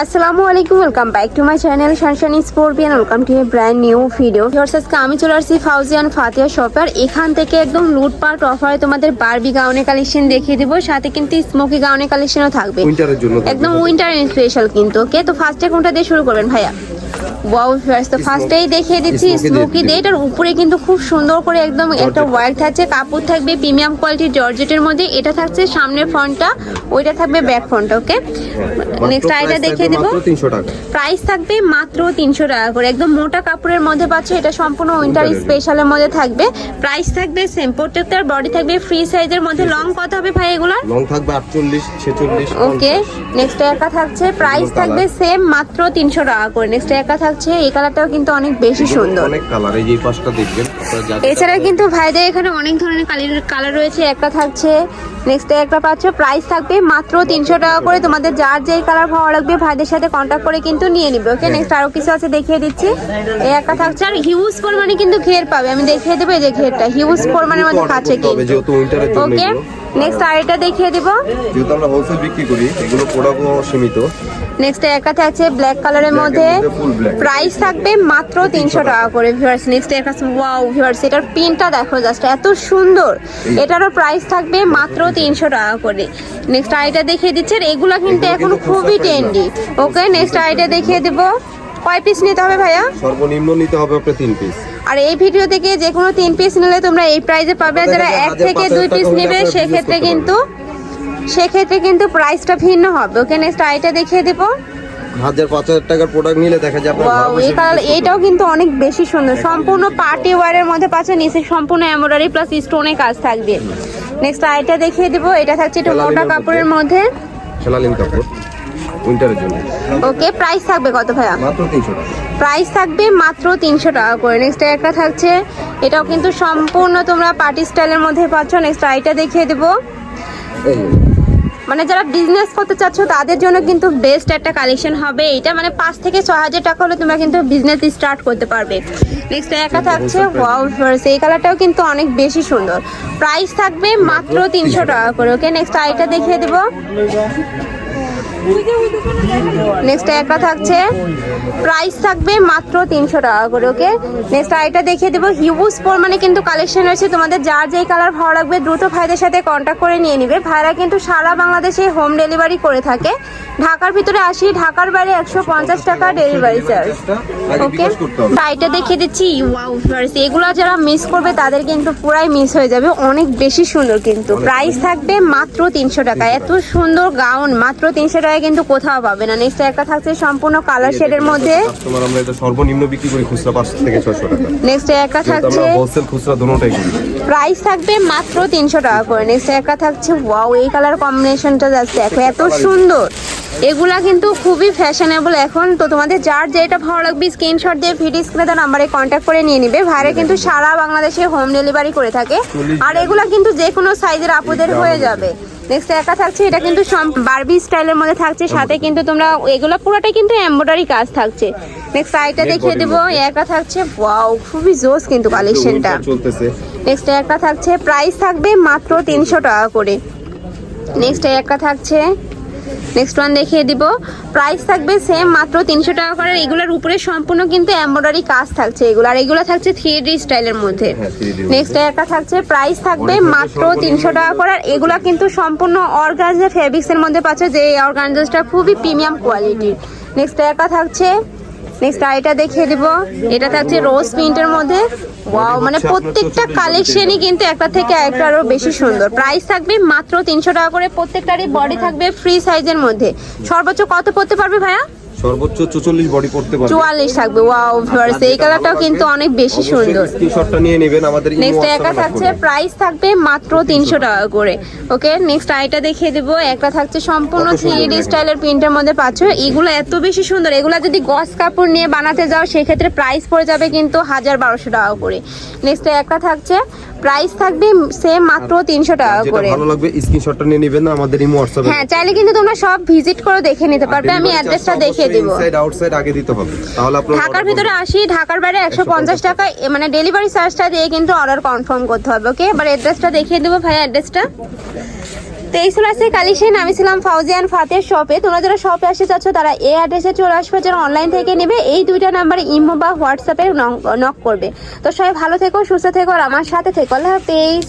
আসসালামু আলাইকুম welcome back to my channel সানশানি স্পোর্পিয়ান welcome to a brand new video আজকে আমি চলে আসছি ফাউজিয়ান ফাতিয়া শপার এখান থেকে একদম লুটপাট অফারে তোমাদের বারবি গাউনের কালেকশন দেখিয়ে দেবো সাথে কিন্তু স্মোকি গাউনের কালেকশনও থাকবে। থাকবে। একদম উইন্টার স্পেশাল কিন্তু ওকে তো ফার্স্টে কোনটা দিয়ে শুরু করবেন ভাইয়া? ওয়াও ফার্স্ট তো ফার্স্টেই দেখিয়ে দিচ্ছি স্মোকি দিয়ে এটার উপরে কিন্তু খুব সুন্দর করে একদম একটা ওয়ার্ক থাকছে কাপড় থাকবে প্রিমিয়াম কোয়ালিটির জর্জেটের মধ্যে এটা থাকছে সামনের ফ্রন্টটা ওইটা থাকবে ব্যাক ফ্রন্টটা ওকে নেক্সট আইটা দেখিয়ে দিব। প্রাইস থাকবে মাত্র তিনশো টাকা করে একদম মোটা কাপড়ের মধ্যে পাচ্ছ এটা সম্পূর্ণ উইন্টার স্পেশালের মধ্যে থাকবে। প্রাইস থাকবে সেম প্রত্যেকটার বডি থাকবে ফ্রি সাইজের মধ্যে। লং কত হবে ভাই এগুলার? লং থাকবে আটচল্লিশ ছেচল্লিশ ওকে নেক্সট একা থাকছে প্রাইস থাকবে সেম মাত্র তিনশো টাকা করে। নেক্সট একা থাকছে এই কালারটাও কিন্তু অনেক বেশি সুন্দর। অনেক কালার এই যে পাশটা দেখবেন আপনারা এছাড়া কিন্তু ভাইদের এখানে অনেক ধরনের কালার কালার রয়েছে একটা থাকছে নেক্সট একটা পাচ্ছ প্রাইস থাকবে মাত্র তিনশো টাকা করে। তোমাদের যার যেই কালার ভালো লাগবে ভাইদের সাথে কন্ট্যাক্ট করে কিন্তু নিয়ে নিবে ওকে হ্যাঁ। নেক্সট আরও কিছু আছে দেখিয়ে দিচ্ছি। এই একটা থাকছে আর হিউজ পরিমাণে কিন্তু ঘের পাবে। আমি দেখিয়ে দেবো এই যে ঘেরটা হিউজ পরিমাণের মধ্যে করতে কিন্তু। ওকে। নেক্সট আরেকটা দেখিয়ে দিব। যেহেতু আমরা হোলসেল বিক্রি করি এগুলো প্রোডাক্টও সীমিত। নেক্সট একটা থাকছে ব্ল্যাক কালারের মধ্যে। প্রাইস থাকবে মাত্র তিনশো টাকা। করে ভিউয়ার্স নেক্সট একটা ওয়াও ভিউয়ার্স এটার পিনটা দেখো জাস্ট এত সুন্দর। এটারও প্রাইস থাকবে মাত্র তিনশো টাকা করে। নেক্সট আইটা দেখিয়ে দিচ্ছে আর এগুলা কিন্তু এখন খুবই ট্রেন্ডি ওকে নেক্সট আইটা দেখিয়ে দেব। কয় পিস নিতে হবে ভাইয়া? সর্বনিম্ন নিতে হবে আপনার তিন পিস আর এই ভিডিও থেকে যে কোনো তিন পিস নিলে তোমরা এই প্রাইসে পাবে। আর যারা এক থেকে দুই পিস নেবে সেক্ষেত্রে কিন্তু সেক্ষেত্রে কিন্তু প্রাইসটা ভিন্ন হবে। ওকে নেক্সট আইটা দেখিয়ে দেবো। হাজার পাঁচ হাজার টাকার প্রোডাক্ট নিলে দেখা যায় এই কালার এইটাও কিন্তু অনেক বেশি সুন্দর। সম্পূর্ণ পার্টি ওয়ারের মধ্যে পাচ্ছে নিচে সম্পূর্ণ এমব্রয়ডারি প্লাস স্টোনের কাজ থাকবে। নেক্সট আইটা দেখিয়ে দিব। এটা থাকছে একটু মোটা কাপড়ের মধ্যে। সেলালিন কাপড়। উইন্টারের জন্য। ওকে প্রাইস থাকবে কত ভাইয়া? মাত্র তিনশো টাকা। প্রাইস থাকবে মাত্র তিনশো টাকা করে। নেক্সট একটা থাকছে। এটাও কিন্তু সম্পূর্ণ তোমরা পার্টি স্টাইলের মধ্যে পাচ্ছ। নেক্সট আইটা দেখিয়ে দেবো। মানে যারা বিজনেস করতে চাচ্ছ, তাদের জন্য কিন্তু বেস্ট একটা কালেকশন হবে। এটা মানে পাঁচ থেকে ছ হাজার টাকা হলে তোমরা কিন্তু বিজনেস স্টার্ট করতে পারবে। নেক্সট একা থাকছে ওয়াও এই কালারটাও কিন্তু অনেক বেশি সুন্দর। প্রাইস থাকবে মাত্র তিনশো টাকা করে ওকে নেক্সট আইটা দেখিয়ে দেবো। নেক্সট একটা থাকছে। প্রাইস থাকবে মাত্র তিনশো টাকা করে ওকে নেক্সট আইটা দেখিয়ে দেবো। হিউজ মানে কিন্তু কালেকশন রয়েছে। তোমাদের যার যেই কালার ভালো লাগবে, দ্রুত ভাইদের সাথে কন্ট্যাক্ট করে নিয়ে নিবে। ভাইরা কিন্তু সারা বাংলাদেশে হোম ডেলিভারি করে থাকে। ঢাকার ভিতরে আসি, ঢাকার বাইরে একশো পঞ্চাশ টাকা ডেলিভারি চার্জ ওকে আইটা দেখিয়ে দিচ্ছি। ওয়াও এগুলো যারা মিস করবে, তাদের কিন্তু পুরাই মিস হয়ে যাবে। অনেক বেশি সুন্দর কিন্তু। প্রাইস থাকবে মাত্র তিনশো টাকা। এত সুন্দর গাউন মাত্র তিনশো টাকায় কিন্তু কোথাও পাবে না। নেক্সট একটা থাকছে সম্পূর্ণ কালার শেডের মধ্যে। কাস্টমার আমরা এটা সর্বনিম্ন বিক্রি করি খুচরা 500 থেকে ছয়শো টাকা। নেক্সট একটা থাকছে আমরা হোলসেল খুচরা দুটোটাই করি। প্রাইস থাকবে মাত্র তিনশো টাকা করে। নেক্সট একটা থাকছে ওয়াও এই কালার কম্বিনেশনটা যাচ্ছে। দেখো এত সুন্দর। এগুলা কিন্তু খুবই ফ্যাশনেবল এখন। তো তোমাদের যার যেটা ভালো লাগবে স্ক্রিনশট দিয়ে ভিডিও স্ক্রিনে তার নাম্বারে কন্ট্যাক্ট করে নিয়ে নিবে। ভাইরা কিন্তু সারা বাংলাদেশে হোম ডেলিভারি করে থাকে। আর এগুলা কিন্তু যে কোনো সাইজের আপুদের হয়ে যাবে। নেক্সট একা থাকছে এটা কিন্তু সব বারবি স্টাইলের মধ্যে থাকছে। সাথে কিন্তু তোমরা এগুলো পুরোটাই কিন্তু এমব্রয়ডারি কাজ থাকছে। নেক্সট আইটা দেখিয়ে দেবো। একা থাকছে ওয়াও খুবই জোস কিন্তু কালেকশনটা নেক্সট একটা থাকছে প্রাইস থাকবে মাত্র তিনশো টাকা করে। নেক্সট একটা থাকছে নেক্সট ওয়ান দেখিয়ে দিব। প্রাইস থাকবে সেম মাত্র তিনশো টাকা করে। এগুলোর উপরে সম্পূর্ণ কিন্তু এমব্রয়ডারি কাজ থাকছে এগুলো। আর এগুলো থাকছে থ্রি ডি স্টাইলের মধ্যে। হ্যাঁ, 3D র নেক্সট একটা থাকছে প্রাইস থাকবে মাত্র তিনশো টাকা করে। আর এগুলো কিন্তু সম্পূর্ণ অর্গানজা ফেব্রিক্সের মধ্যে পাচ্ছে। যে এই অর্গানজাসটা খুবই প্রিমিয়াম কোয়ালিটির নেক্সট একটা থাকছে নেক্সট আইটা দেখিয়ে দিব। এটা থাকছে রোজ প্রিন্টের মধ্যে। ওয়াও মানে প্রত্যেকটা 64 কালেকশনই কিন্তু একটা থেকে একটা আরও বেশি সুন্দর। প্রাইস থাকবে মাত্র তিনশো টাকা করে। প্রত্যেকটারই বডি থাকবে ফ্রি সাইজের মধ্যে। সর্বোচ্চ কত পড়তে পারবে ভাইয়া? সর্বোচ্চ চুচল্লিশ বডি করতে পারবে। চুয়াল্লিশ থাকবে ওয়াও ভিউয়ার্স এই কালারটাও কিন্তু অনেক বেশি সুন্দর। স্ক্রিনশটটা নিয়ে নেবেন আমাদের নেক্সট একটা থাকছে। প্রাইস থাকবে মাত্র তিনশো টাকা করে ওকে নেক্সট আইটা দেখিয়ে দেবো একটা থাকছে সম্পূর্ণ কত থ্রি সুন্দর ডি দেখেন। স্টাইলের প্রিন্টের মধ্যে পাচ্ছ। এগুলো এত বেশি সুন্দর এগুলো যদি গস কাপড় নিয়ে বানাতে যাও সেক্ষেত্রে প্রাইস পড়ে যাবে কিন্তু হাজার বারোশো টাকা করে। নেক্সট একটা থাকছে প্রাইস থাকবে সেম মাত্র তিনশো টাকা করে। ভালো লাগবে স্ক্রিনশটটা নিয়ে নেবেন আমাদের ইমো WhatsApp হ্যাঁ চাইলে কিন্তু তোমরা সব ভিজিট করে দেখে নিতে পারবে আমি অ্যাড্রেসটা দেখিয়ে দেব। ইনসাইড আউটসাইড আগে দিতে হবে। তাহলে আপনারা ঢাকার ভিতরে আসি ঢাকার বাইরে একশো পঞ্চাশ টাকা মানে ডেলিভারি চার্জটা দিয়ে কিন্তু অর্ডার কনফার্ম করতে হবে ওকে এবার অ্যাড্রেসটা দেখিয়ে দেবো ভাই অ্যাড্রেসটা তো এই ছিল আজকে কালেকশন। আমি ছিলাম ফাউজিয়ান ফাতের শপে তোমরা যারা শপে আসতে চাচ্ছ, তারা এই অ্যাড্রেসে চলে আসবে, যারা অনলাইন থেকে নেবে, এই দুইটা নাম্বারে ইমো বা হোয়াটসঅ্যাপে নক করবে। তো সবাই ভালো থেকো, সুস্থ থেকো, আর আমার সাথে থেকো। আল্লাহ হাফেজ।